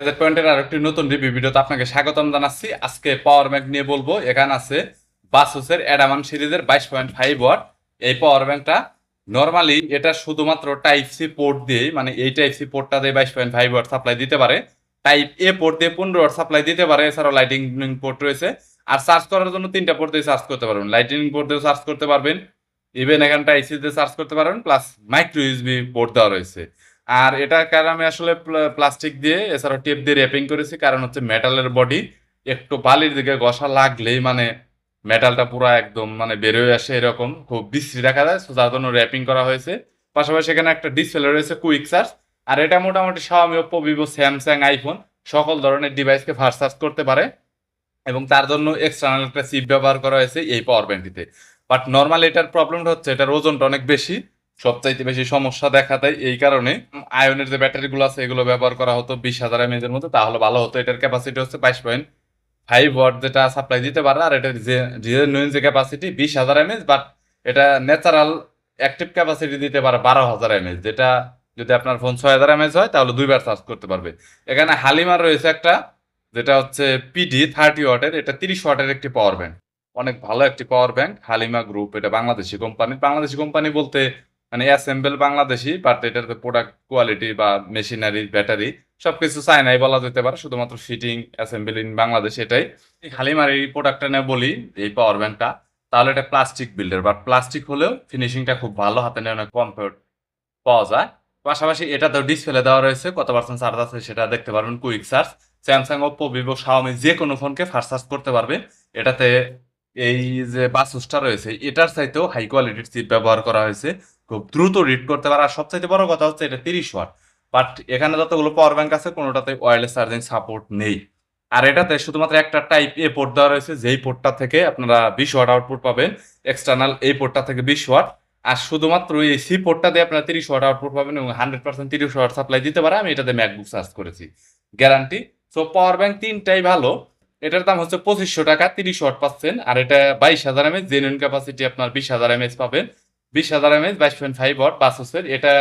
এদের পয়েন্টের আর একটি নতুন রিভিউ ভিডিওতে আপনাকে স্বাগতম জানাচ্ছি। আজকে পাওয়ার ব্যাংক নিয়ে বলব। এখানে আছে বাসুসের অ্যাডামান সিরিজের বাইশ পয়েন্ট ফাইভ ওয়াট। এই পাওয়ার ব্যাংকটা নর্মালি এটা শুধুমাত্র টাইপ সি পোর্ট দিয়ে মানে এই টাইপ সি পোর্টটা দিয়ে বাইশ পয়েন্ট ফাইভ ওয়াট সাপ্লাই দিতে পারে। টাইপ এ পোর্ট দিয়ে পনেরো ওয়াট সাপ্লাই দিতে পারে। এছাড়াও লাইটিং পোর্ট রয়েছে। আর চার্জ করার জন্য তিনটা পোর্ট দিয়ে চার্জ করতে পারবেন। লাইটিং পোর্ট দিয়ে চার্জ করতে পারবেন। ইভেন এখানে টাইপ সি দিয়ে চার্জ করতে পারবেন। প্লাস মাইক্রো ইউএসবি পোর্ট দেওয়া রয়েছে। আর এটার কারণ আমি আসলে প্লাস্টিক দিয়ে, এছাড়াও টেপ দিয়ে র্যাপিং করেছি। কারণ হচ্ছে মেটালের বডি একটু বালির দিকে ঘষা লাগলেই মানে মেটালটা পুরো একদম মানে বেরোয় আসে এরকম, খুব বিশ্রী দেখা যায়। So, যার জন্য র্যাপিং করা হয়েছে। পাশাপাশি এখানে একটা ডিসপ্লে রয়েছে কুইক চার্জ আর এটা মোটামুটি Xiaomi, Oppo, Vivo Samsung iPhone সকল ধরনের ডিভাইসকে ফাস্ট চার্জ করতে পারে। এবং তার জন্য এক্সটার্নাল একটা চিপ ব্যবহার করা হয়েছে এই পাওয়ার ব্যাংকটিতে বাট নর্মাল এটার প্রবলেমটা হচ্ছে, এটার ওজনটা অনেক বেশি। সবচাইতে বেশি সমস্যা দেখা দেয় এই কারণে আয়নের যে ব্যাটারিগুলো আছে, এগুলো ব্যবহার করা হতো বিশ হাজার এমএজ এর মতো, তাহলে ভালো হতো। এটার ক্যাপাসিটি হচ্ছে বাইশ পয়েন্ট ফাইভ ওয়াট যেটা সাপ্লাই দিতে পারে, আর এটার যে জেনুইন যে ক্যাপাসিটি বিশ হাজার এমএজ বাট এটা ন্যাচারাল অ্যাক্টিভ ক্যাপাসিটি দিতে পারে বারো হাজার এমএজ যেটা যদি আপনার ফোন ছয় হাজার এমএজ হয়, তাহলে দুইবার চার্জ করতে পারবে। এখানে হালিমার রয়েছে একটা, যেটা হচ্ছে পিডি থার্টি ওয়াটের এটা তিরিশ ওয়াটের একটি পাওয়ার ব্যাংক অনেক ভালো একটি পাওয়ার ব্যাংক হালিমা গ্রুপ এটা বাংলাদেশি কোম্পানি বাংলাদেশি কোম্পানি বলতে মানে অ্যাসেম্বল বাংলাদেশি বাট এটার প্রোডাক্ট কোয়ালিটি বা মেশিনারি ব্যাটারি সবকিছু চায়নাই বলা যেতে পারে, শুধুমাত্র ফিটিং অ্যাসেম্বল ইন বাংলাদেশ এটাই। এই হালিমার এই প্রোডাক্টটা নিয়ে বলি, এই পাওয়ার ব্যাংকটা তাহলে এটা প্লাস্টিক বিল্ডের বাট প্লাস্টিক হলেও ফিনিশিংটা খুব ভালো, হাতে নিয়ে অনেক কমফোর্ট পাওয়া যায়। পাশাপাশি এটাতেও ডিসপ্লে দেওয়া রয়েছে, কত পার্সেন্ট চার্জ আছে সেটা দেখতে পারবেন quick charge Samsung Oppo Vivo Xiaomi যে কোনো ফোনকে ফাস্ট চার্জ করতে পারবে। এটাতে এই যে বাসুসটা রয়েছে, এটার চাইতেও হাই কোয়ালিটির চিপ ব্যবহার করা হয়েছে। খুব দ্রুত রিড করতে পারে। আর সবচাইতে বড় কথা হচ্ছে এটা তিরিশ ওয়াট। বাট এখানে যতগুলো পাওয়ার ব্যাংক আছে, কোনোটাতে ওয়্যারলেস চার্জিং সাপোর্ট নেই। আর এটাতে শুধুমাত্র একটা টাইপ এ পোর্ট দেওয়া রয়েছে, যেই পোর্টটা থেকে আপনারা বিশ ওয়াট আউটপুট পাবেন। এক্সটার্নাল এই পোর্টটা থেকে বিশ ওয়াট। আর শুধুমাত্র এই সি পোর্টটা দিয়ে আপনারা তিরিশ ওয়াট আউটপুট পাবেন এবং হান্ড্রেড পার্সেন্ট তিরিশ ওয়াট সাপ্লাই দিতে পারে। আমি এটাতে ম্যাকবুক চার্জ করেছি। গ্যারান্টি সো পাওয়ার ব্যাংক তিনটাই ভালো। এটার দাম হচ্ছে পঁচিশশো টাকা, তিরিশ ওয়াট পাচ্ছেন। আর এটা বাইশ হাজার এমএচ জেনুইন ক্যাপাসিটি আপনার বিশ হাজার এমএচ পাবেন। বিশ হাজার এমএচ বাইশ পয়েন্ট ফাইভ ওয়াট বাসোসের এটা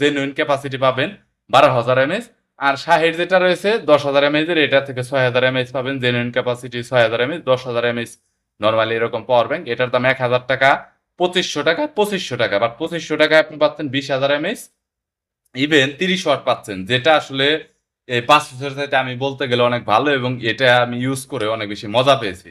জেনুইন ক্যাপাসিটি পাবেন বারো হাজার এমএচ আর শাহের যেটা রয়েছে, দশ হাজার এমএচ এর, এটা থেকে ছয় হাজার এমএচ পাবেন জেনুইন ক্যাপাসিটি ছয় হাজার এমএচ দশ হাজার এমএচ নর্মালি এরকম পাওয়ার ব্যাংক এটার দাম এক হাজার টাকা, পঁচিশশো টাকা পঁচিশশো টাকা বাট পঁচিশশো টাকায় আপনি পাচ্ছেন বিশ হাজার এমএচ ইভেন তিরিশ ওয়াট পাচ্ছেন, যেটা আসলে, এই পাঁচ বছর চাইতে আমি বলতে গেলে অনেক ভালো এবং এটা আমি ইউজ করে অনেক বেশি মজা পেয়েছি।